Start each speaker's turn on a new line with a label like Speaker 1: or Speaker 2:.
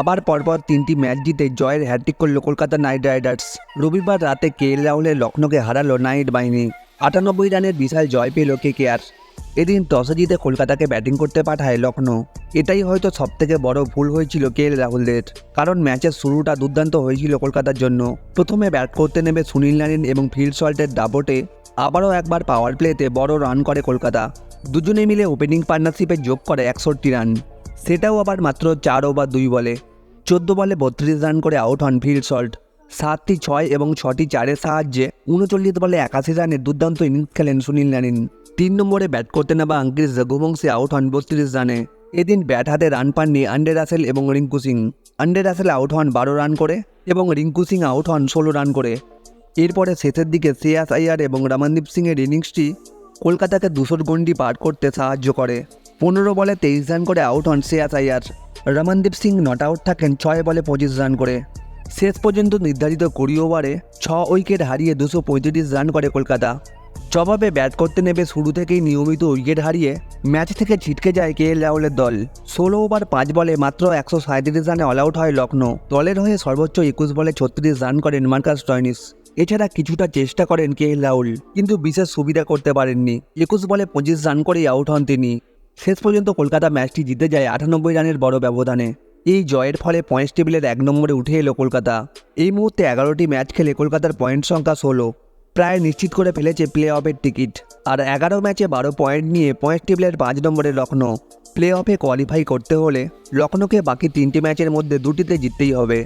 Speaker 1: আবার পরপর তিনটি ম্যাচ জিতে জয়ের হ্যাট্রিক করল কলকাতা নাইট রাইডার্স। রবিবার রাতে কে এল রাহুলে লখনৌকে হারালো নাইট বাহিনী। আটানব্বই রানের বিশাল জয় পেল কে কে আর এদিন টসে জিতে কলকাতাকে ব্যাটিং করতে পাঠায় লখনৌ এটাই হয়তো সবথেকে বড় ভুল হয়েছিল কে এল রাহুলদের, কারণ ম্যাচের শুরুটা দুর্দান্ত হয়েছিল কলকাতার জন্য। প্রথমে ব্যাট করতে নেমে সুনীল নারিন এবং ফিল্ড সল্টের দাপটে আবারও একবার পাওয়ার প্লেতে বড় রান করে কলকাতা। দুজনে মিলে ওপেনিং পার্টনারশিপে যোগ করে একষট্টি রান। সেটাও আবার মাত্র চার ওভার দুই বলে। চোদ্দ বলে বত্রিশ রান করে আউট হন ফিল্ড সল্ট। সাতটি ছয় এবং ছটি চারের সাহায্যে উনচল্লিশ বলে একাশি রানের দুর্দান্ত ইনিংস খেলেন সুনীল নারিন। তিন নম্বরে ব্যাট করতে নেওয়া আঙ্কিস রঘুবংশী আউট হন বত্রিশ রানে। এদিন ব্যাট হাতে রান পাননি আন্ডে রাসেল এবং Rinku Singh. Andre Russell out হন বারো রান করে এবং রিঙ্কু সিং আউট হন ষোলো রান করে। এরপরে শেষের দিকে শ্রেয়াস আইয়ার এবং রামানদীপ সিংয়ের ইনিংসটি কলকাতাকে দুশোর গন্ডি পার করতে সাহায্য করে। পনেরো বলে তেইশ রান করে আউট হন শ্রেয়াস আইয়ার রমনদীপ সিং নট আউট থাকেন ছয় বলে পঁচিশ রান করে। শেষ পর্যন্ত নির্ধারিত কুড়ি ওভারে ছ উইকেট হারিয়ে দুশো পঁয়ত্রিশ রান করে কলকাতা। জবাবে ব্যাট করতে নেবে শুরু থেকেই নিয়মিত উইকেট হারিয়ে ম্যাচ থেকে ছিটকে যায় কে এল রাহুলের দল। ষোলো ওভার পাঁচ বলে মাত্র একশো সাঁত্রিশ রানে অল আউট হয় লখনৌ দলের হয়ে সর্বোচ্চ একুশ বলে ছত্রিশ রান করেন মার্কাস টয়নিস। এছাড়া কিছুটা চেষ্টা করেন কে এল রাহুল, কিন্তু বিশেষ সুবিধা করতে পারেননি। একুশ বলে পঁচিশ রান করেই আউট হন তিনি। শেষ পর্যন্ত কলকাতা ম্যাচটি জিতে যায় আটানব্বই রানের বড় ব্যবধানে। এই জয়ের ফলে পয়েন্টস টেবিলের এক নম্বরে উঠে এলো কলকাতা। এই মুহূর্তে এগারোটি ম্যাচ খেলে কলকাতার পয়েন্ট সংখ্যা ষোলো। প্রায় নিশ্চিত করে ফেলেছে প্লে অফের টিকিট। আর এগারো ম্যাচে বারো পয়েন্ট নিয়ে পয়েন্ট টেবিলের পাঁচ নম্বরে লখনৌ প্লে অফে কোয়ালিফাই করতে হলে লখনৌকে বাকি তিনটি ম্যাচের মধ্যে দুটিতে জিততেই হবে।